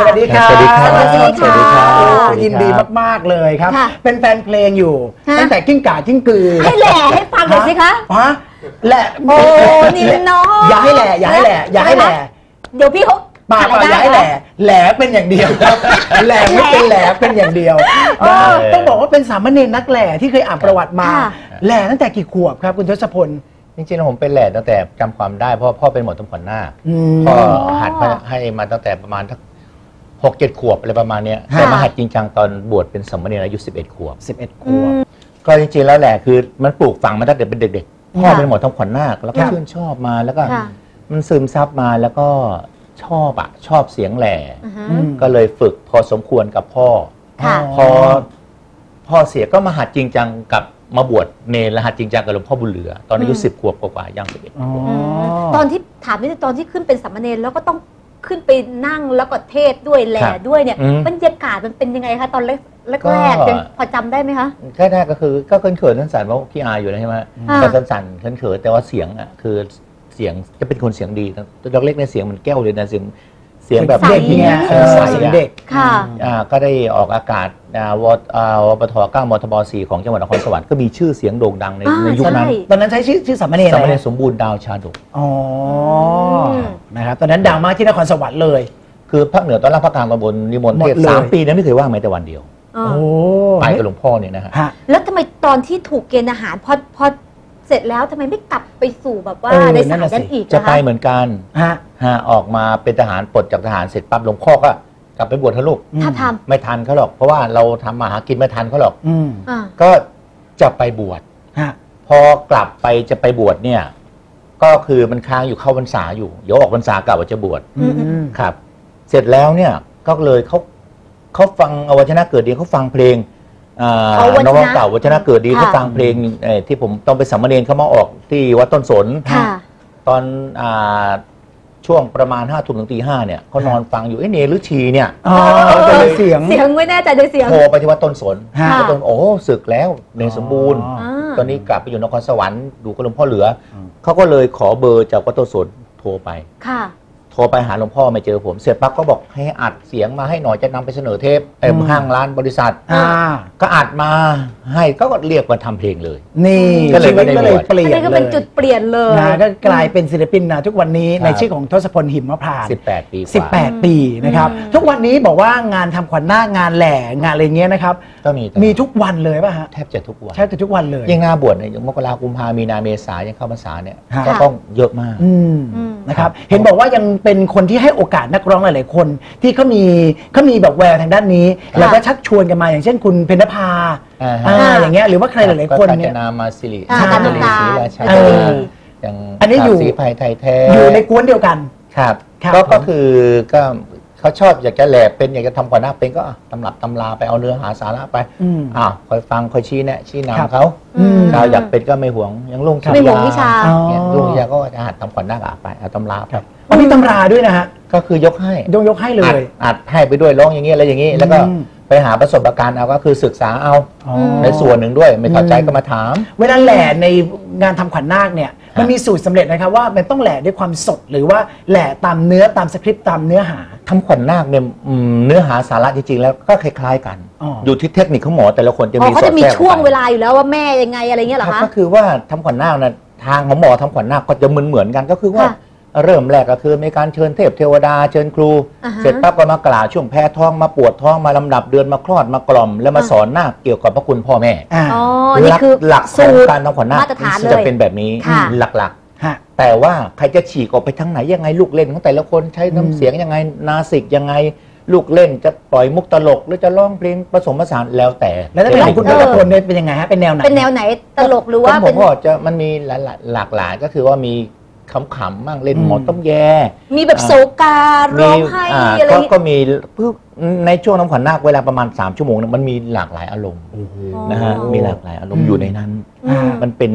สวัสดีครับสวัสดีครับสวัสดีค่ะสวัสดีครับโอ้สวัสดีครับ ยินดีมาก ๆ เลยครับ ค่ะเป็นแฟนเพลงอยู่ ฮะ ตั้งแต่กิ้งก่ากิ้งกือให้แหล่ให้ฟังหน่อยสิคะ ฮะแหละโอ้นี่น้องอย่าให้แหล่อย่าให้แหล่อย่าให้แหล่เดี๋ยวพี่เขาปากหอย่าให้แหล่แหล่เป็นอย่างเดียวครับแหล่ไม่เป็นแหล่เป็นอย่างเดียวเออต้องบอกว่าเป็นสามเณรนักแหล่ที่เคยอ่านประวัติมา ค่ะ แหล่ตั้งแต่กี่ขวบครับคุณทศพล จริงๆแล้วผมเป็นแหล่ตั้งแต่จำความได้เพราะพ่อเป็นหมอตำขวัญนาคอืมพ่อหัดมาให้มาตั้งแต่ประมาณทัก หกเจ็ดขวบอะไรประมาณเนี้ยค่ะแต่มาหัดจริงจังตอนบวชเป็นสามเณรอายุสิบเอ็ดขวบ 11ขวบ ก็จริงๆแล้วแหละคือมันปลูกฝังมาตั้งแต่เป็นเด็กๆพ่อเป็นหมอทำขวัญนาคแล้วก็ครับชื่นชอบมาแล้วก็ค่ะมันซึมซับมาแล้วก็ชอบอะชอบเสียงแหล่อือฮึ อืม ก็เลยฝึกพอสมควรกับพ่อ ค่ะ พอพ่อเสียก็มาหัดจริงจังกับมาบวชเนรและหัดจริงจังกับหลวงพ่อบุญเหลือ ตอนอายุอืม สิบขวบกว่าๆย่างสิบเอ็ด อ๋อ ตอนที่ถามนิดนึงตอนที่ขึ้นเป็นสามเณรแล้วก็ต้อง ขึ้นไปนั่งแล้วก็เทศด้วยแหล่ครับด้วยเนี่ยอืม บรรยากาศมันเป็นยังไงคะตอนแรกก็แรกๆยังพอจำได้ไหมคะ แค่แรกก็คือก็เขินเขินๆสั่นๆเพราะพี่อาอยู่นะใช่ไหมอ่า ก็สั่นๆเขินเขินๆแต่ว่าเสียงอะคือเสียงจะเป็นคนเสียงดีนะตัวเล็กๆในยเสียงมันแก้วเลยนะเสียงเสียงแบบเด็กผู้หญิงเนี่ยอะเออใสเสียงอะเด็กค่ะ อ่าก็ได้ออกอากาศอ่าวอ่าวปท9มทบ4ของจังหวัดนครสวรรค์ก็มีชื่อเสียงโด่งดังในอ่าในยุคนั้นใช่ ตอนนั้นใช้ชื่อชื่อสามเณรสาอะมไรเณรนะสมบูรณ์ดาวชาดก อ๋ออม นะครับตอนนั้นดังมากที่นครสวรรค์เลย คือภาคเหนือตอนล่างภาคกลางตอนบนนิมนต์หมดเทศเลย สามปีนั้นไม่เคยว่างแม้แต่วันเดียวอ่าโอ้ไปกับหลวงพ่อเนี่ยนะฮะ ฮะ แล้วทำไมตอนที่ถูกเกณฑ์อาหารพอพอ เสร็จแล้วทำไมไม่กลับไปสู่แบบว่าเออในนั่สานยน่ะสินั้นอีกจะนคไปเหมือนกันฮะฮะออกมาเป็นทหารปลดจากทหารเสร็จปั๊บหลวงพ่อก็กลับไปบวชเถอะลูกถ้าทไม่ทันเขาหรอก เพราะว่าเราทำมาหากินไม่ทันเขาหรอก อืมำอ่าก็จะไปบวช ฮะพอกลับไปจะไปบวชเนี่ย ก็คือมันค้างอยู่เข้าพรรษาอยู่ เดี๋ยวออกพรรษากลับว่าจะบวชอืมอืมครับ เสร็จแล้วเนี่ยก็เลยเขาเขาฟังอวัชนะเกิดดีเขาฟังเพลง อ่าเอาวัชนะนวเก่าวัชนะเกิดดีค่ะเขาฟังเพลงเอ่อที่ผมต้องไปสัมมเนรเขามาออกที่วัดต้นสน ค่ะ ตอนอาช่วงประมาณห้าทุ่มถึงตีห้าเนี่ยเขานอนฟังอยู่เอ้เนหรือชีเนี่ย อ๋อก็ก็เลเลยยเสียง เสียงไม่แน่ใจในเสียง โทรไปที่วัดต้นสนฮะ วัดต้นโอ้ศึกแล้วเนรสมบูรณ์ อ๋อาตอนนี้กลับไปอยู่นครสวรรค์ดูกับหลวงพ่อเหลืออม เขาก็เลยขอเบอร์จากวัดต้นสนโทรไป ค่ะ โทรไปหาหลวงพ่อไม่เจอผม เสร็จปั๊บก็บอกให้อัดเสียงมาให้หน่อยจะนำไปเสนอเทปเอ่อห้างร้านบริษัท อ่า ก็อัดมาให้ก็เรียกมาทำเพลงเลย นี่ก็เลยชีวิตไม่ได้ก็เลยบวช เปลี่ยนอันนี้ก็เป็นลยจุดเปลี่ยนเลย นะก็กลายเป็นศิลปินนะทุกวันนี้ครับในชื่อของทศพลหิมพานต์ 18 ปีกว่า18 ปีนะครับ อืม ทุกวันนี้บอกว่างานทำขวัญหน้างานแหล่งานอะไรเงี้ยนะครับ ก็มีมีทุกวันเลยป่ะฮะแทบจะทุกวัน แทบจะทุกวันเลย ยิ่งหน้าบวชเนี่ยอย่างมกรากุมภามีนาเมษายังเข้าพรรษาเนี่ยฮะก็ต้องเยอะมาก อืมอืม นะครับครับเห็นบอกว่ายังเป็นคนที่ให้โอกาสนักร้องหลาย ๆ คน ที่เขามีเขามีแบบแววทางด้านนี้ค่ะแล้วก็ชักชวนกันมาอย่างเช่นคุณเพญนภาอ่าฮะ อ่าอย่างเงี้ยหรือว่าใครหลาย ๆ คนก็เนี่กายญจนามาสิริอ่าชาการติน้ำตาลศรีราชาเอออย่างอันนี้อยู่สีภัยไทยแท้ อยู่ในกวนเดียวกัน ครับ ครับก็ผม ก็คือก็ เขาชอบอยากจะแหลบเป็นอยากจะทำกว่าหน้าเป็นก็อะตำรับตำราไปเอาเนื้อหาสาระไปอืมอ้าวคอยฟังคอยชี้แนะชี้ครับ นำเขาอืม เราอยากเป็นก็ไม่หวงอย่างลุงไม่หวงวิชา อ๋อเนี่ยลุงวิชาก็จะหัดทำขวัญหน้าคไปเอาตำราไปวันนี้ตำราด้วยนะฮะก็คือยกให้ยกยกให้เลอัดย อัดให้ไปด้วยร้องอย่างนี้อะไรอย่างนี้แล้วก็อืม ไปหาประสบการณ์เอาก็คือศึกษาเอาอ๋อ ในส่วนหนึ่งด้วยไม่เข้าใจก็มาถาม เวลาแหล่ในงานทำขวัญนาคเนี่ยมันมีสูตรสำเร็จนะครับว่ามันต้องแหล่ด้วยความสดหรือว่าแหล่ตามเนื้อตามสคริปต์ตามเนื้อหา ทำขวัญนาคเนี่ยอืมเนื้อหาสาระจริงๆแล้วก็คล้ายๆกัน อ๋อออยู่ที่เทคนิคของหมอแต่ละคนจะอ๋มีอเขาจะมีสอดแทรกช่วงออกไปเวลาอยู่แล้วว่าแม่ยังไงอะไรเงี้ยเหรอครับคะ ก็คือว่าทำขวัญนาคนะทางของหมอทำขวัญนาคก็จะเหมือนเหมือนๆกันก็คือว่า ค่ะเริ่มแรกก็คือมีการเชิญเทพเทวดาเชิญครู อ่าฮะ เสร็จปั๊บก็มากล่าวช่วงแพ้ท้องมาปวดท้องมาลำดับเดือนมาคลอดมากล่อม แล้วมาอ่าสอนนาคเกี่ยวกับพระคุณพ่อแม่ อ่า อ๋อ นี่คือหลักขสูองตร การทำขวัญนาคมาตรฐานเลยจะเป็นแบบนี้ค่ะ หลัก ฮะๆแต่ว่าใครจะฉีกออกไปทางไหนยังไงลูกเล่นของแต่ละคนใช้อืมน้ำเสียงยังไงนาสิกยังไง ลูกเล่นจะปล่อยมุกตลกหรือจะร้องเพลงผสมผสานแล้วแต่แล้วถ้าเป็นของคุณเอพัอชพลเนี่ยเป็นยังไงฮะเป็นแนวไหนเป็นแนวไหนตลกหรือว่าก็ผเป็มนก็จะมันมีหลายหลากหลายก็คือว่ามีขำๆบ้างเล่นอืมหมอต้มแย มีแบบโศการร้องไห้อ่าอะไรก็อย่างงี้ ก็มีในช่วงน้ำขวัญนาคเวลาประมาณ 3 ชั่วโมงเนี่ยมันมีหลากหลายอารมณ์โอ้โห นะฮะอ๋อ มีหลากหลายอารมอืณ์มอยู่ในนั้น อืม มันเป็น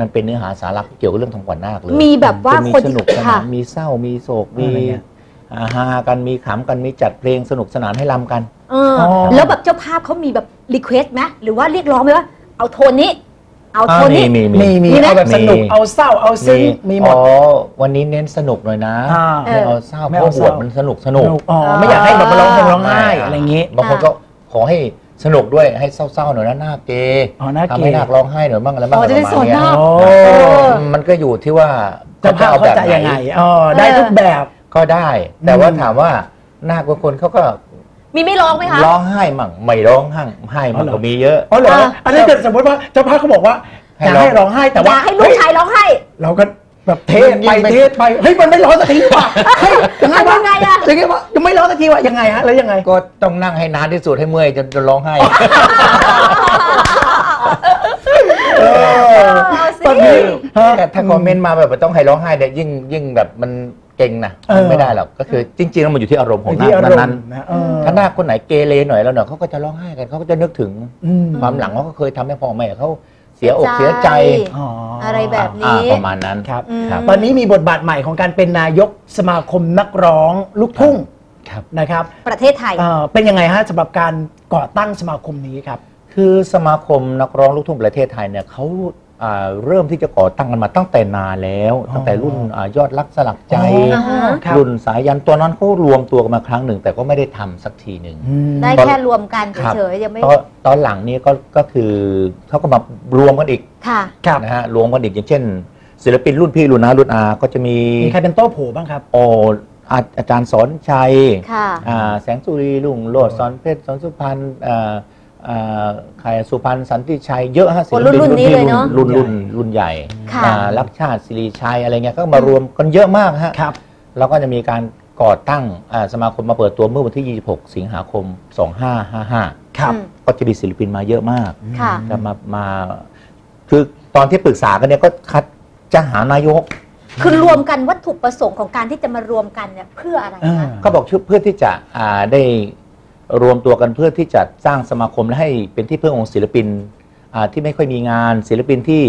มันเป็นเนื้อหาสาระเกี่ยวกับเรื่องทางขวัญนาคเลยมีแบบว่าจะมีคนสที่นุกสนาค่ะนมีเศร้ามีโศกมีอะไรเงี้ยอ่าฮากันมีขำกันมีจัดเพลงสนุกสนานให้รำกัน เอออ อ แล้วแบบเจ้าภาพเขามีแบบรีเควสต์ไหมหรือว่าเรียกร้องไหมว่าเอาโทนนี้ เอาอ่าโทนมีนี้ มีมีมีมีไหมเอาแบบสนุก เอาเศร้า เอาซึ้ง มีหมด อ๋อวันนี้เน้นสนุกหน่อยนะอ่า ไม่เอาเศร้าเพไม่ราะเอาบเศวร้าชมันสนุกสนุก อ๋อ ไม่อยากให้แบบมาร้องห่มร้องไห้อะไรอย่างงี้ บางคนก็ขอให้ สนุกด้วยให้เศร้าๆหน่อยนะหน้าเกย์อ๋อหน้าเกย์ ทำให้หน้าร้องไห้หน่อยบ้างอะไรบ้างอ๋อจะได้ประมาณเนี้ยสอนหน้าโอ้มันก็อยู่ที่ว่าเจะภาพเข้าใจยังไงอ๋อได้ทุกแบบ ก็ได้ แต่ว่าอืมถามว่าหน้าบางคนเขาก็มีไม่ร้องไหมคะ ร้องไห้มั่งไม่ร้องไห้ให้มั่งอ๋อเหรอ ก็มีเยอะ อ๋อเหรออ่าอันนี้เกิดสมมติว่าเจ้าภาพเขาบอกว่าให้อยากร้อง ให้ร้องไห้แต่อว่ายากให้ลูกชายร้องไห้ เราก็ แบบเทศยิ่ไปงไม่เทศไปเฮ้ยมันไม่ร้องสักทีว่ะเฮ้ยยังไงวะทำยังไงอะยังไงวะยังไม่ร้องสักทีว่ะยังไงฮะแล้วยังไงก็ต้องนั่งให้นานที่สุดให้เมื่อยจนจนร้องไห้เออเอาสิตอนนี้ฮะแต่ถ้าคอมเมนต์มาแบบว่าต้องให้ร้องไห้เนี่ยยิ่งยิ่งแบบมันเก่งนะเออไม่ได้หรอกก็คือจริงๆแล้วมันอยู่ที่อารมณ์ของหที่น้าอารมนั้นณ์นะเออๆถ้าหน้าคนไหนเกเรหน่อยแล้วเนาะเขาก็จะร้องไห้กันเขาก็จะนึกถึงอืมความหลังว่าเขาเคยทำให้พ่อแม่เขา เสียอกเสียใจอ๋อออะไรแบบนี้อ่าประมาณนั้นครับ อืม ครับ ตอนนี้มีบทบาทใหม่ของการเป็นนายกสมาคมนักร้องลูกทุ่งครับ นะครับประเทศไทย เอ่อเป็นยังไงฮะสำหรับการก่อตั้งสมาคมนี้ครับ คือสมาคมนักร้องลูกทุ่งประเทศไทยเนี่ยเขาอ่า เริ่มที่จะก่อตั้งกันมาตั้งแต่นานแล้วอ๋อตั้งแต่รุ่นอายอดรักสลักใจอ๋อฮะครับรุ่นสายยันตัวนั้นเขารวมตัวกันมาครั้งหนึ่ง แต่ก็ไม่ได้ทำสักทีหนึ่งอืมได้ตอนแค่รวมกันครับเฉยๆยังไม่ตอนตอนหลังนี้ก็ก็คือเขาก็มารวมกันอีกค่ะครับนะฮะรวมกันอีกอย่างเช่น ศิลปินรุ่นพี่รุ่นน้ารุ่นอาก็จะมีมีใครเป็นโต้โผบ้างครับโออาอาจารย์สอนชัยค่ะอ่าแสงสุรีลุงโลดสอนเพชรสอนสุพรรณอ่าอ่า ใครสุพรรณสันติชัยเยอะฮะศิลปิรุ่นๆนี้เลยเนอะรุ่นรุ่นรุ่นใหญ่ค่ะอ่ารักชาติศิริชัยอะไรเงี้ยก็มารวมกันเยอะมากฮะครับแล้วก็จะมีการก่อตั้งอ่าสมาคมมาเปิดตัวเมื่อวันที่ 26 สิงหาคม 2555 ครับอืมก็จะมีศิลปินมาเยอะมากค่ะจะมามา คือตอนที่ปรึกษากันเนี่ยก็คัดจะหานายก คือรวมกันวัตถุประสงค์ของการที่จะมารวมกันเนี่ยเพื่ออะไรเออคะเขาบอกชื่อเพื่อที่จะอ่าได้ รวมตัวกันเพื่อที่จะสร้างสมาคมและให้เป็นที่พึ่งของศิลปินอ่าที่ไม่ค่อยมีงานศิลปินที่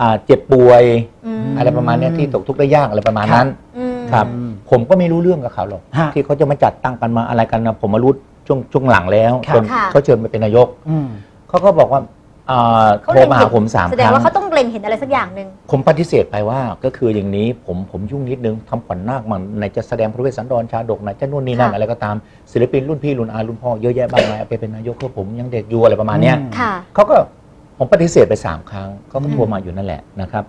อ่าเจ็บป่วยอืม อะไรประมาณเนี้ยที่ตกทุกข์ได้ยากอะไรประมาณนั้น อืม ครับผมก็ไม่รู้เรื่องกับเขาหรอกฮะที่เขาจะมาจัดตั้งกันมาอะไรกันนะผมมารู้ช่วงช่วงหลังแล้วครับ จนค่ะ เขาเชิญไปเป็นนายกอืม เขาก็บอกว่า อ่าเขาโทรเล็งมาเห็หานผมสามแสคดงรั้ง ว่าเขาต้องเล็งเห็นอะไรสักอย่างหนึ่ง ผมปฏิเสธไปว่าก็คืออย่างนี้ผมผมยุ่งนิดนึงทำขวัญนาคมันไหนจะแสดงพระเวสสันดรชาดกไหนจะนู่นนี่นั่นค่ะ อะไรก็ตามศิลปินรุ่นพี่รุ่นอารุ่นพ่อเยอะแยะมากมายเอาไปเป็นนายกเพื่อผมยังเด็กอยู่อะไรประมาณเนี้ยอืม ค่ะ เขาก็ผมปฏิเสธไปสามครั้งเขาก็อืมโทรมาอยู่นั่นแหละนะครับ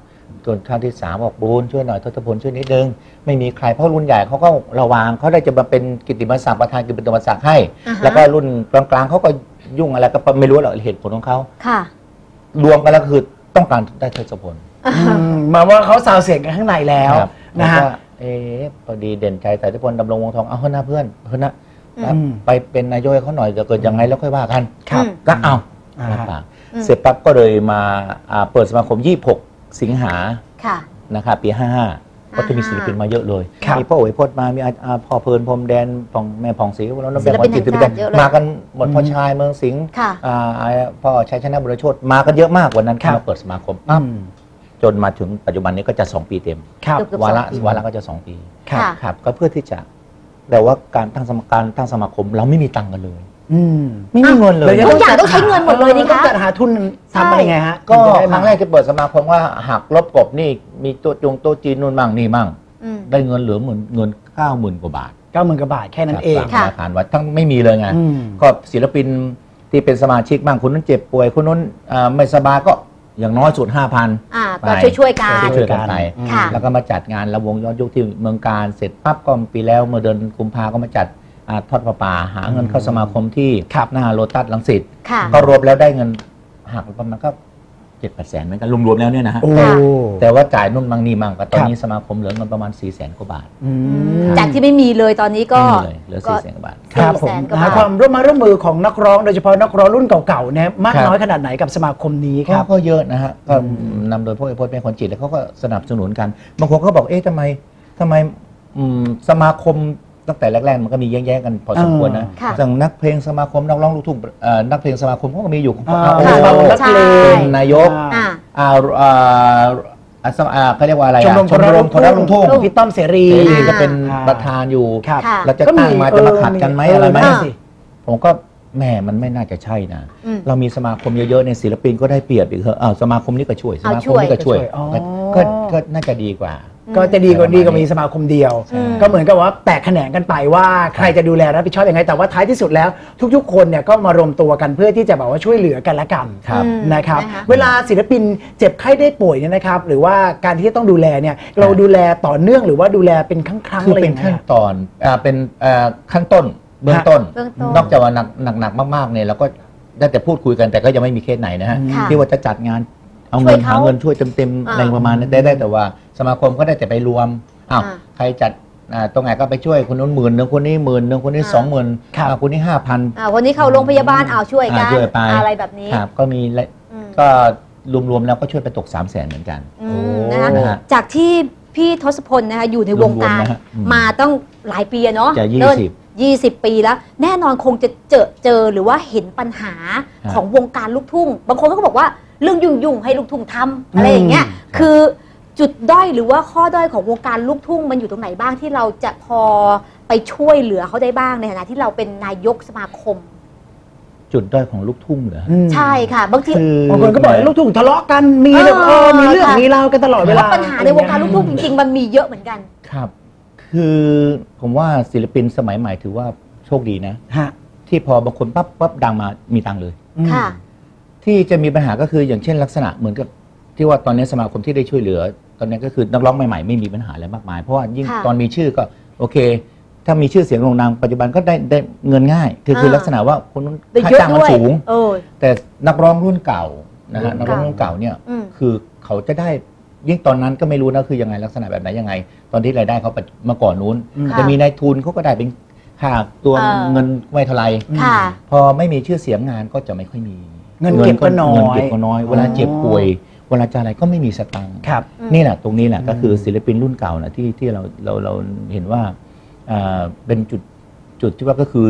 จนครั้งที่สามบอกบูนช่วยหน่อยทศพลช่วยนิดนึง ไม่มีใครเพราะรุ่นใหญ่เขาก็ระวางเขาได้จะมาเป็นกิตติมศักดิ์ประธานกิตติมศักดิ์ให้อ่าฮะแล้วก็รุ่นกลางๆเขาก็ยุ่งอะไรก็ไม่รู้หรอกเหตุผลของเขาค่ะ รวมกันแล้วคือต้องการได้ทศพลอืมหมายว่าเขาซาวเสียงกันข้างในแล้วครับนะฮะผมก็เอ๊ะพอดีเด่นใจแต่ทุกคนดำรงวงทองเอาเถอะนะเพื่อนเพื่อนนะอืมไปเป็นนายกให้เขาหน่อยจะเกิดยังไงแล้วค่อยว่ากันครับอืมก็เอาอ่ารับปากอืมเสร็จปั๊บก็เลยมาอ่าเปิดสมาคม26 สิงหาค่ะ นะครับปี 55 ก็จะมีศิลปินมาเยอะเลย ครับ มีพ่อโอ๋ยพจน์มา มีอาอาพ่อเพลินพรมแดนพองแม่ผ่องศรีแล้วศิลปินแห่งชาติเยอะเลย มากันหมดพ่อชายเมืองสิงห์ค่ะอ่าพ่อชัยชนะบุรโชตมากันเยอะมากวันนั้นครับที่มาเปิดสมาคมปั๊บอืมจนมาถึงปัจจุบันนี้ก็จะ 2 ปีเต็ม ครับ เกือบวาระสองปี วาระก็จะ 2 ปีครับค่ะ ครับก็เพื่อที่จะแต่ว่าการตั้งสมการตั้งสมาคมเราไม่มีตังค์กันเลย อืมไม่มีเงินเลยดี๋วทุกอย่างต้องใช้เงินหมดเลยนี่คะต้องจัดหาทุนทำอะไรไงฮะ ก็ถึจะได้คมารั้งแรกที่เปิดสมาคมว่าหักลบกบนี่มีโต๊ะจงโต๊ะจีนนู่นมั่งนี่มั่งอืมได้เงินเหลือหมื่นเงินเก้าหมื่นกว่าบาทเก้าหมื่นกว่าบาทแค่นั้นเองจากค่ะธนาคารวัดทั้งไม่มีเลยไงอืมก็ศิลปินที่เป็นสมาชิกบ้างคนนั้นเจ็บป่วยคนนั้นอ่าไม่สบายก็อย่างน้อยสุด5,000อ่าไปก็ช่วยช่วยๆกันช่วยๆกันไปค่ะแล้วก็มาจัดงานระวงย้อนยุคที่เมืองการเสร็จปั๊บก็ปีแล้วเมื่อเดือนกุมภาก็มาจัดอ่า ทอดประปา หาเงินเข้าสมาคมที่ครับหน้าโลตัสลังสิตค่ะก็รวมแล้วได้เงินหักประมาณก็เจ็ดแปดแสนเหมือนกันรวมๆแล้วเนี่ยนะฮะโอ้ค่ะแต่ว่าจ่ายนู่นมั่งนี่มั่งก็ตอนครับนี้สมาคมเหลือเงินประมาณ4ี่แสนกว่าบาทอืมจากที่ไม่มีเลยตอนนี้ก็ไม่มีเลยเหลือก็สี่แสนกว่าบาทครับผมสี่แสนกว่าหาบาทความร่วมมาร่วมมือของนักร้องโดยเฉพาะนักร้องรุ่นเก่าๆเนี่ยมากครับน้อยขนาดไหนกับสมาคมนี้คก็รับก็เยอะนะฮะก็อืมนำโดยพวกไอ้พจน์เป็นคนจิตแล้วเขาก็สนับสนุนกันบางคนก็บอกเอ๊ะทำไมทำไมอืมสมาคม ตั้งแต่แรกๆมันก็มีแย่งๆกันพอสมควรนะค่ะสั่งนักเพลงสมาคมนักร้องลูกทุ่งเอ่อนักเพลงสมาคมเขาก็มีอยู่อ่า โอ้ค่ะสมาคมนักเลง เป็นนายกอ่า อ่าอ่าอ่าสมอ่าเขาเรียกว่าอะไรชมอะรมชมรมคนรักลูกทุ่งพี่ต้อมเสรีเสรีอ่าก็เป็นอ่า ประธานอยู่ ครับ ค่ะ เราจะตั้งมาจะมาขัดกันไหมอะไรไหมเนั่นสิ ผมก็แม่มันไม่น่าจะใช่นะ อืม เรามีสมาคมเยอะๆในยศิลปินก็ได้เปรียบอีกเหรออ้าวสมาคมนี้ก็ช่วยสเอามาคช่มวย นี้ก็ช่วย ก็ช่วยอ๋อก็ก็น่าจะดีกว่า ก็จะดีกว่าประมาณดีกว่านี้มีสมาคมเดียวอืมก็เหมือนกับว่าแตกแขนงกันไปว่าใครจะดูแลรับผิดชอบยังไงแต่ว่าท้ายที่สุดแล้ว ทุก ๆ คนเนี่ยก็มารวมตัวกันเพื่อที่จะแบบว่าช่วยเหลือกันและกันครับอืมนะครับนะคะเวลาศิลปินเจ็บไข้ได้ป่วยเนี่ยนะครับหรือว่าการที่จะต้องดูแลเนี่ยเราดูแลต่อเนื่องหรือว่าดูแลเป็นครั้งๆคืออะไรอเป็นย่างเงี้ขั้ยนตอนอ่าเป็นอ่าขั้นต้นเบื้องต้นเบื้องต้นนอกจากว่าหนักหนักหนักมากๆเนี่ยเราก็ได้แต่พูดคุยกันแต่ก็ยังไม่มีเคสไหนนะฮะค่ะที่ว่าจะจัดงานเอาเงินช่วยเขาหาเงินช่วยเต็มๆอ่าอะไรประมาณนั้นได้ได้แต่ว่า สมาคมก็ได้แต่ไปรวมอ้าวอ่าใครจัดอ่าตรงไหนก็ไปช่วยคนนู้นหมื่นหนึ่งคนนี้หมื่นหนึ่งคนนี้อ่า สองหมื่นครับ อ่าคนนี้ห้าพัน อ่าวันนี้เข้าโรงพยาบาลเอาช่วยกัน อ่าช่วยไป อะไรแบบนี้ครับก็มีและอืมก็รวมๆแล้วก็ช่วยไปตก3 0 0แสนเหมือนกัน อืมโอ้นะคะนะฮะจากที่พี่ทศพลนะคะอยู่ในวงการรวมๆนะฮะอืมมาต้องหลายปีอะเนาะจะเริ่ม20ยี่สิบปีแล้ว แน่นอนคงจะเจอเจอหรือว่าเห็นปัญหาฮะของวงการลูกทุ่ง บางคนก็บอกว่าเรื่องยุ่งยุ่งๆให้ลูกทุ่งทำอะไรอย่างเงี้ยอืม คือ จุดด้อยหรือว่าข้อด้อยของวงการลูกทุ่งมันอยู่ตรงไหนบ้างที่เราจะพอไปช่วยเหลือเขาได้บ้างในฐานะที่เราเป็นนายกสมาคม จุดด้อยของลูกทุ่งเหรออืมใช่ค่ะบางทีคือ บางคนก็บอกว่าลูกทุ่งทะเลาะกันมีเรื่องเอเอออมีเรื่องค่ะมีราวกันตลอดเวลาปัญหาในวงการลูกทุ่งจริง ๆ มันมีเยอะเหมือนกัน ครับ คือผมว่าศิลปินสมัยใหม่ถือว่าโชคดีนะ ฮะที่พอบางคนปั๊บปั๊บดังมามีตังค์เลย อืม ค่ะ ที่จะมีปัญหาก็คืออย่างเช่นลักษณะเหมือนกับที่ว่าตอนนี้สมาคมที่ได้ช่วยเหลือ ตอนนี้ก็คือนักร้องใหม่ๆไม่มีปัญหาอะไรมากมาย เพราะว่ายิ่งค่ะตอนมีชื่อก็โอเค ถ้ามีชื่อเสียงโด่งดังปัจจุบันก็ได้ได้เงินง่าย คือคืออ่าลักษณะว่าคนนู้นได้ค่าเยอะจ้างมันด้วยสูง เออ แต่นักร้องรุ่นเก่านะรุ่ฮะนนักร้องเก่ารุ่นเก่าเนี่ยอืม คือเขาจะได้ยิ่งตอนนั้นก็ไม่รู้นะคือยังไงลักษณะแบบไหนยังไง ตอนที่รายได้เขาปัจเมื่อก่อนนู้นอืมจะมีนายทุนเขาก็ได้เป็นค่าตัวเออ เงินไม่เท่าไหรค่ะ พอไม่มีชื่อเสียงงานก็จะไม่ค่อยมีเงินเก็บก็น้อยเงินเก็บก็น้อย เวลาเจ็บป่วยเวลาจะอะไรก็ไม่มีสตังค์ครับอืมนี่แหละตรงนี้แหละอืมก็คือศิลปินรุ่นเก่านะที่ที่เราเราเราเห็นว่าอ่าเป็นจุดจุดที่ว่าก็คือ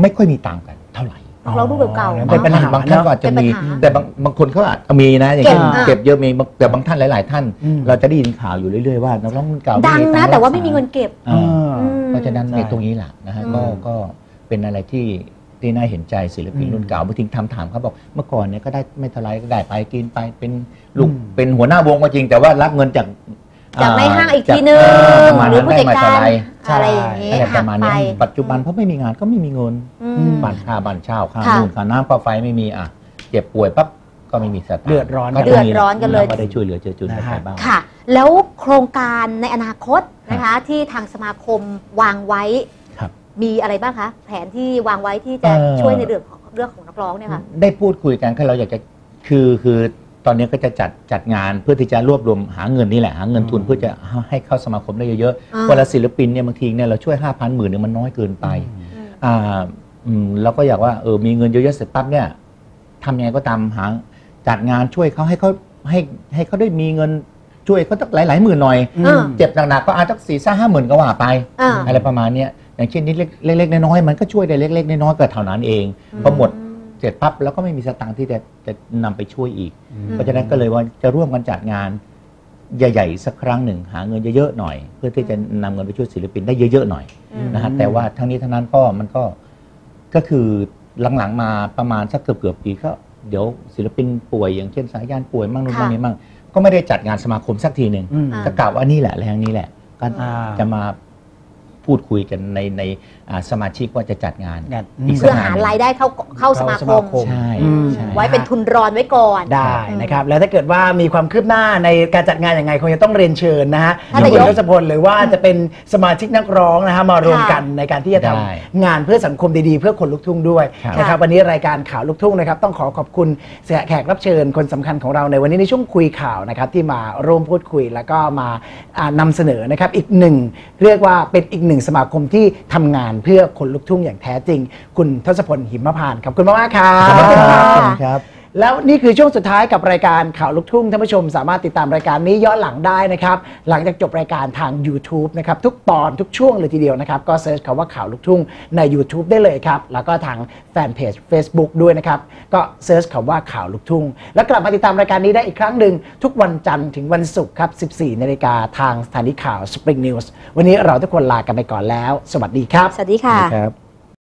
ไม่ค่อยมีตังค์กันเท่าไหร่เรารูปแบบเก่าเป็นปัญหาบางท่านก็อาจจะมีเป็นปัญหาแต่บางบางคนเขาอาจจะมีนะอย่างเช่นเก็บอะเก็บเยอะมีบางแต่บางท่านหลาย ๆ ท่านอืมเราจะได้ยินข่าวอยู่เรื่อย ๆ ว่านักร้องรุ่นเก่าดังตันะค์แต่ว่ารักษไม่มีเงินเก็บอ่าอืมเพราะฉะนั้นใช่ในตรงนี้แหละนะฮะอืมก็ก็เป็นอะไรที่ ที่น่าเห็นใจศิลปินอืมรุ่นเก่าบางทีทำถามเขาบอกเมื่อก่อนเนี่ยก็ได้ไม่เท่าไรก็ได้ไปกินไปเป็นลูกอืมเป็นหัวหน้าวงก็จริง แต่ว่ารับเงินจากจากในห้างอีกจทีนึงเประมาณหรือนั้นผู้ได้จัดมากาเท่ารไหรอะไรอย่างนี้อะไรปหัระกมาณไปเนี้ยปัจจุบันเพราะไม่มีงานก็ไม่มีเงินอืมบ้านค่าบ้านเช่าค่าค่ะนู่นค่าน้ำค่าไฟไม่มีอะเจ็บป่วยปั๊บก็ไม่มีสตางค์เดือดร้อนก็เดือดร้อนกันเลยราก็ได้ช่วยเหลือเจือจุนกันไปนะฮะบ้างค่ะ แล้วโครงการในอนาคตนะคะที่ทางสมาคมวางไว้ครับ มีอะไรบ้างคะ แผนที่วางไว้ที่จะเอ่อ ช่วยในเรื่องของเรื่องของนักร้องเนี่ยค่ะ ได้พูดคุยกันคือเราอยากจะคือคือตอนนี้ก็จะจัดจัดงานเพื่อที่จะรวบรวมหาเงินนี่แหละหาเงินทุนเพื่อจะให้เข้าสมาคมได้เยอะอ่าๆเวลาศิลปินเนี่ยบางทีเนี่ยเราช่วยห้าพันหมื่นเนี่ยมันน้อยเกินไปอืมอ่าอืมเราก็อยากว่าเออมีเงินเยอะๆเสร็จปั๊บเนี่ยทำยังไงก็ตามหาจัดงานช่วยเขาให้เขาให้ให้เขาได้มีเงินช่วยเขาตั้งหลายๆหมื่นหน่อย อืมอ่าเจ็บหนักๆก็อาจจะสี่ห้าหมื่นก็ว่าไป อ่า อะไรประมาณเนี้ย อย่างเช่นนี้เล็กๆน้อยๆมันก็ช่วยได้เล็กๆน้อยๆก็เท่านั้นเองพอหมดเสร็จปั๊บแล้วก็ไม่มีสตังค์ที่จะจะนำไปช่วยอีก เพราะฉะนั้นก็เลยว่าจะร่วมกันจัดงานใหญ่ๆสักครั้งหนึ่งหาเงินเยอะๆหน่อย เพื่อที่จะนำเงินไปช่วยศิลปินได้เยอะๆหน่อยอืมนะฮะแต่ว่าทั้งนี้ทั้งนั้นก็มันก็ก็คือหลังๆมาประมาณสักเกือบๆปีก็เดี๋ยวศิลปินป่วยอย่างเช่นสายยานป่วยมั่งนู่นค่ะมั่งนี้มั่งก็ไม่ได้จัดงานสมาคมสักทีหนึ่งอืมอ่าก็กล่าวว่านี่แหละแรงนี้แหละก็อ่าจะมา พูดคุยกันในในสมาชิกว่าจะจัดงานงานอีกสัเพื่กอหารายได้เข้าเข้าสมาคมใช่อืมใช่ไว้เป็นทุนรอนไว้ก่อนได้นะครับ แล้วถ้าเกิดว่ามีความคืบหน้าในการจัดงานอย่างไงคงจะต้องเรียนเชิญนะฮะท่านคุณนายกทศพลหรือว่าจะเป็นสมาชิกนักร้องนะฮะมารวมกันในการที่จะทได้ำงานเพื่อสังคมดีๆ เพื่อคนลุกทุ่งด้วยครับนะครับวันนี้รายการข่าวลูกทุ่งนะครับต้องขอขอบคุณแขกรับเชิญคนสำคัญของเราในวันนี้ในช่วงคุยข่าวนะครับที่มาร่วมพูดคุยแล้วก็มาอ่านำเสนอนะครับอีกหนึ่งเรียกว่าเป็นอีกหนึ่งสมาคมที่ทำงานเพื่อคนลุกทุ่งอย่างแท้จริง คุณทศพลหิมพานต์ขอบคุณมากๆครับ ขอบคุณครับ แล้วนี่คือช่วงสุดท้ายกับรายการข่าวลูกทุ่งท่านผู้ชมสามารถติดตามรายการนี้ย้อนหลังได้นะครับ หลังจากจบรายการทาง YouTube นะครับทุกตอนทุกช่วงเลยทีเดียวนะครับ ก็เซิร์ชคำว่าข่าวลูกทุ่งใน YouTube ได้เลยครับ แล้วก็ทางแฟนเพจ Facebook ด้วยนะครับ ก็เซิร์ชคำว่าข่าวลูกทุ่งแล้วกลับมาติดตามรายการนี้ได้อีกครั้งหนึ่งทุกวันจันทร์ถึงวันศุกร์ครับ 14นาฬิกาทางสถานีข่าว Spring News วันนี้เราทุกคนลากันไปก่อนแล้ว สวัสดีครับ สวัสดีค่ะครับ